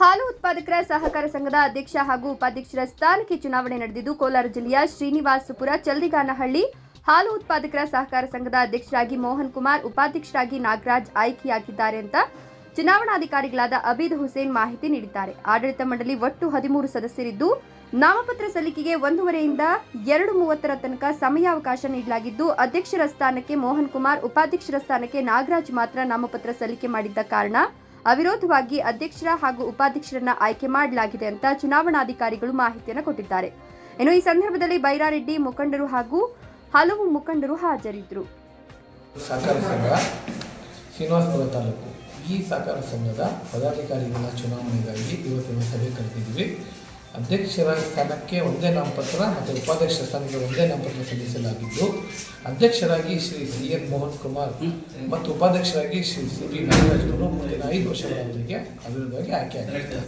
ಸಹಕಾರ ಸಂಘದ ಅಧ್ಯಕ್ಷ ಹಾಗೂ ಉಪಾಧ್ಯಕ್ಷರ ಸ್ಥಾನಕ್ಕೆ ಚುನಾವಣೆ ನಡೆದಿದ್ದು, ಕೋಲಾರ ಜಿಲ್ಲೆಯ ಶ್ರೀನಿವಾಸಪುರ ಚಲ್ದಿಗಾನಹಳ್ಳಿ ಹಾಲು ಉತ್ಪಾದಕರ ಸಹಕಾರ ಸಂಘದ ಅಧ್ಯಕ್ಷರಾಗಿ ಮೋಹನ್ ಕುಮಾರ್, ಉಪಾಧ್ಯಕ್ಷರಾಗಿ ನಾಗರಾಜ್ ಆಯ್ಕೆಯಾಗಿದ್ದಾರೆ ಅಂತ ಚುನಾವಣಾಧಿಕಾರಿಗಳಾದ ಅಬೀದ್ ಹುಸೇನ್ ಮಾಹಿತಿ ನೀಡಿದ್ದಾರೆ. ಆಡಳಿತ ಮಂಡಳಿ ಒಟ್ಟು ಹದಿಮೂರು ಸದಸ್ಯರಿದ್ದು, ನಾಮಪತ್ರ ಸಲ್ಲಿಕೆಗೆ ಒಂದೂವರೆಯಿಂದ ಎರಡು ಮೂವತ್ತರ ತನಕ ಸಮಯಾವಕಾಶ ನೀಡಲಾಗಿದ್ದು, ಅಧ್ಯಕ್ಷರ ಸ್ಥಾನಕ್ಕೆ ಮೋಹನ್ ಕುಮಾರ್, ಉಪಾಧ್ಯಕ್ಷರ ಸ್ಥಾನಕ್ಕೆ ನಾಗರಾಜ್ ಮಾತ್ರ ನಾಮಪತ್ರ ಸಲ್ಲಿಕೆ ಮಾಡಿದ್ದ ಕಾರಣ ಅವಿರೋಧವಾಗಿ ಅಧ್ಯಕ್ಷರ ಹಾಗೂ ಉಪಾಧ್ಯಕ್ಷರನ್ನ ಆಯ್ಕೆ ಮಾಡಲಾಗಿದೆ ಅಂತ ಚುನಾವಣಾಧಿಕಾರಿಗಳು ಮಾಹಿತಿಯನ್ನು ಕೊಟ್ಟಿದ್ದಾರೆ. ಇನ್ನು ಈ ಸಂದರ್ಭದಲ್ಲಿ ಬೈರಾರೆಡ್ಡಿ, ಮುಖಂಡರು ಹಾಗೂ ಹಲವು ಮುಖಂಡರು ಹಾಜರಿದ್ದರು. ಸಹಕಾರ ಸಂಘ, ಶ್ರೀನಿವಾಸಪುರ ತಾಲೂಕು. ಈ ಸಹಕಾರ ಸಂಘದ ಪದಾಧಿಕಾರಿಗಳ ಚುನಾವಣೆಗಾಗಿ ಇವತ್ತಿನ ಸಭೆ ಕರೆದಿದ್ವಿ ಅಧ್ಯಕ್ಷರ ಸ್ಥಾನಕ್ಕೆ ಒಂದೇ ನಾಮಪತ್ರ ಮತ್ತು ಉಪಾಧ್ಯಕ್ಷ ಸ್ಥಾನಕ್ಕೆ ಒಂದೇ ನಾಮಪತ್ರ ಸಲ್ಲಿಸಲಾಗಿದ್ದು ಅಧ್ಯಕ್ಷರಾಗಿ ಶ್ರೀ ಸಿ ಎನ್ ಮೋಹನ್ ಕುಮಾರ್ ಮತ್ತು ಉಪಾಧ್ಯಕ್ಷರಾಗಿ ಶ್ರೀ ಸಿ ಬಿ ನಾಗರಾಜ್ ಅವರು ಮುಂದಿನ ಐದು ವರ್ಷಗಳವರೆಗೆ ಅಭಿವೃದ್ಧಿಯಾಗಿ ಅವಿರೋಧವಾಗಿ ಆಯ್ಕೆಯಾಗಿದ್ದಾರೆ